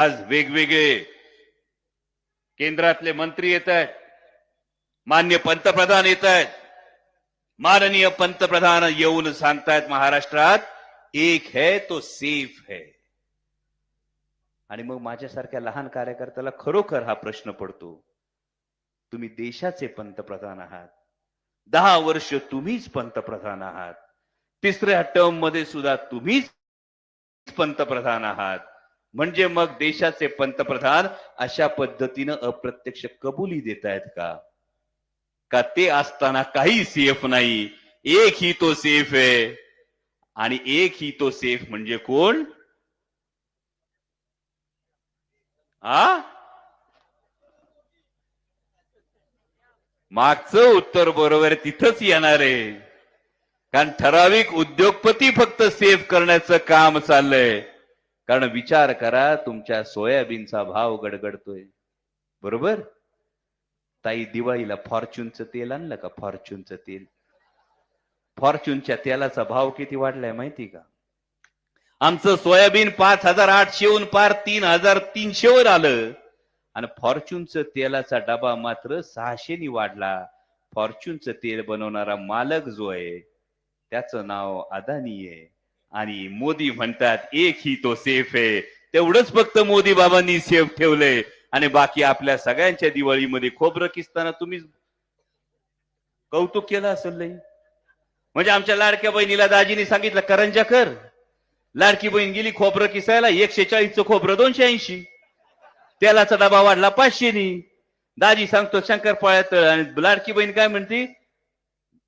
आज वेगवेगळे केंद्रातले मंत्री येत आहेत. मान्य पंतप्रधान येत आहेत. माननीय पंतप्रधान येऊन सांगतायत महाराष्ट्रात एक है तो सेफ है. आणि मग माझ्यासारख्या लहान कार्यकर्त्याला खरोखर हा प्रश्न पडतो तुम्ही देशाचे पंतप्रधान आहात. दहा वर्ष तुम्हीच पंतप्रधान आहात. तिसऱ्या टर्ममध्ये सुद्धा तुम्हीच पंतप्रधान आहात. म्हणजे मग देशाचे पंतप्रधान अशा पद्धतीनं अप्रत्यक्ष कबुली देत आहेत का? का ते असताना काही सेफ नाही. एक ही तो सेफ आहे. आणि एक ही तो सेफ म्हणजे कोण? आ? मागचं उत्तर बरोबर तिथंच येणार आहे. कारण ठराविक उद्योगपती फक्त सेफ करण्याचं काम चाललंय. कारण विचार करा तुमच्या सोयाबीनचा भाव गडगडतोय. बरोबर? ताई दिवाळीला फॉर्च्यूनचं तेल आणलं का? फॉर्च्यूनचं तेल. फॉर्च्यूनच्या तेलाचा भाव किती वाढलाय माहिती का? आमचं सोयाबीन पाच हजार आठशेहून पार तीन हजार तीनशेवर आलं. आणि फॉर्च्यूनचं तेलाचा डबा मात्र सहाशेनी वाढला. फॉर्च्यूनचं तेल बनवणारा मालक जो आहे त्याचं नाव अदानी आहे. आणि मोदी म्हणतात एक ही तो सेफ आहे. तेवढंच फक्त मोदी बाबांनी सेफ ठेवलंय. आणि बाकी आपल्या सगळ्यांच्या दिवाळीमध्ये खोबरं किसताना तुम्ही कौतुक केलं असेल लई. म्हणजे आमच्या लाडक्या बहिणीला दाजीने सांगितलं करंजा कर. लाडकी बहीण गेली खोबरं किसायला एकशे चाळीसचं खोबरं दोनशे ऐंशी. तेलाचा डबा वाढला पाचशेनी. दाजी सांगतो शंकर पाळ्यात आणि लाडकी बहीण काय म्हणते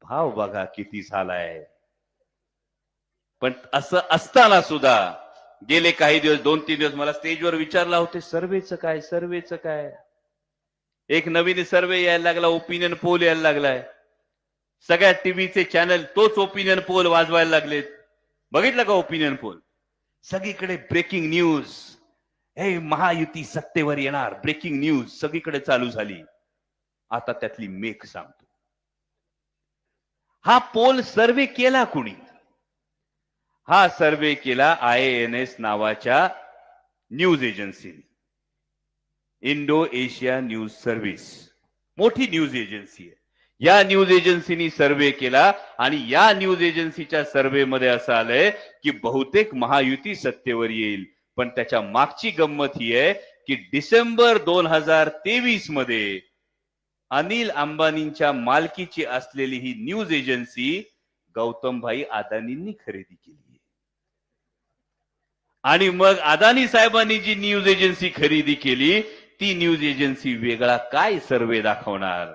भाव बघा किती झालाय. पण असं असताना सुद्धा गेले काही दिवस दोन तीन दिवस मला स्टेजवर विचारला होते सर्वेचं काय सर्वेचं काय? एक नवीन सर्वे यायला लागला ओपिनियन पोल यायला लागलाय. सगळ्या टीव्हीचे चॅनल तोच ओपिनियन पोल वाजवायला लागलेत. बघितलं का ओपिनियन पोल सगळीकडे ब्रेकिंग न्यूज हे महायुती सत्तेवर येणार ब्रेकिंग न्यूज सगळीकडे चालू झाली. आता त्यातली मेक सांगतो. हा पोल सर्वे केला कुणी? हा सर्वे केला आय एन एस नावाच्या news एजन्सीने. Indo Asia news service. मोठी न्यूज एजन्सी आहे. या न्यूज एजन्सीनी सर्वे केला आणि या न्यूज एजन्सीच्या सर्वे मध्ये असं आलंय की बहुतेक महायुती सत्तेवर येईल. पण त्याच्या मागची गंमत ही आहे की डिसेंबर दोन हजार तेवीसमध्ये अनिल अंबानींच्या मालकीची असलेली ही न्यूज एजन्सी गौतमभाई अदानींनी खरेदी केली. आणि मग अदानी साहेबांनी जी न्यूज एजन्सी खरेदी केली ती न्यूज एजन्सी वेगळा काय सर्वे दाखवणार?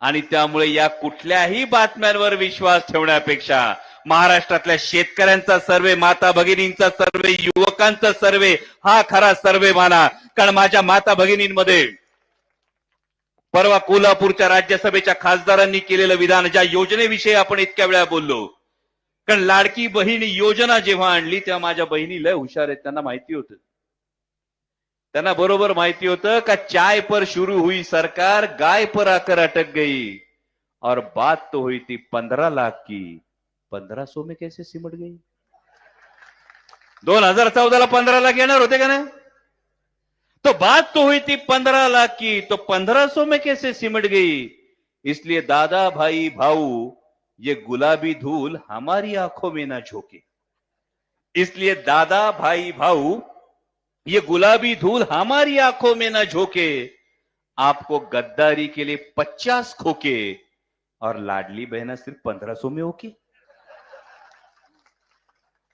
आणि त्यामुळे या कुठल्याही बातम्यांवर विश्वास ठेवण्यापेक्षा महाराष्ट्रातल्या शेतकऱ्यांचा सर्वे माता भगिनींचा सर्वे युवकांचा सर्वे हा खरा सर्वे माना. कारण माझ्या माता भगिनींमध्ये परवा कोल्हापूरच्या राज्यसभेच्या खासदारांनी केलेलं विधान ज्या योजनेविषयी आपण इतक्या वेळा बोललो कारण लाडकी बहीण योजना जेव्हा आणली तेव्हा माझ्या बहिणी लय हुशार आहेत त्यांना माहिती होतं. त्यांना बरोबर माहिती होतं का चाय पर शुरू हुई सरकार गाय पर आकर अटक गई. और बात तो हुई थी पंद्रह लाख की. पंद्रह सो में कैसे सिमट गई? दोन हजार चौदाला पंधरा लाख येणार होते का नाही तो बात तो हुई थी पंद्रह लाख की तो पंद्रह सो में कैसे सिमट गई? इसलिए दादा भाई भाऊ ये गुलाबी धूल हमारी आँखों में ना झोंके। इसलिए दादा भाई भाऊ, ये गुलाबी धूल हमारी आँखों में ना झोंके। आपको गद्दारी के लिए पचास खोके और लाडली बहना सिर्फ़ पंद्रह सौ में ओके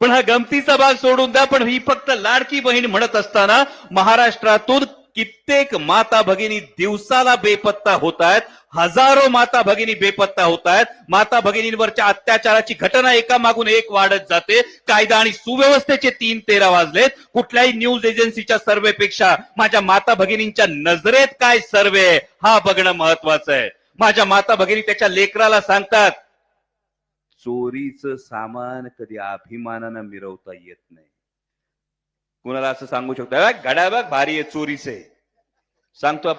पण हा गमतीचा भाग सोडून द्या पण ही फक्त लाडकी बहीण म्हणत असताना महाराष्ट्रातून कित्येक माता भगिनी दिवसाला बेपत्ता होत आहेत हजारो माता भगिनी बेपत्ता होत आहेत माता भगिनींवरच्या अत्याचाराची घटना एका मागून एक वाढत जाते कायदा आणि सुव्यवस्थेचे तीन तेरा वाजलेत. कुठल्याही न्यूज एजन्सीच्या सर्वेपेक्षा माझ्या माता भगिनींच्या नजरेत काय सर्वे हा बघणं महत्वाचं आहे. माझ्या माता भगिनी त्याच्या लेकराला सांगतात चोरीचं सामान कधी अभिमानानं मिरवता येत नाही. कुणाला असं सांगू शकतो? बघ घड्या बघ भारी आहे चोरीचे. सांगतो आपण.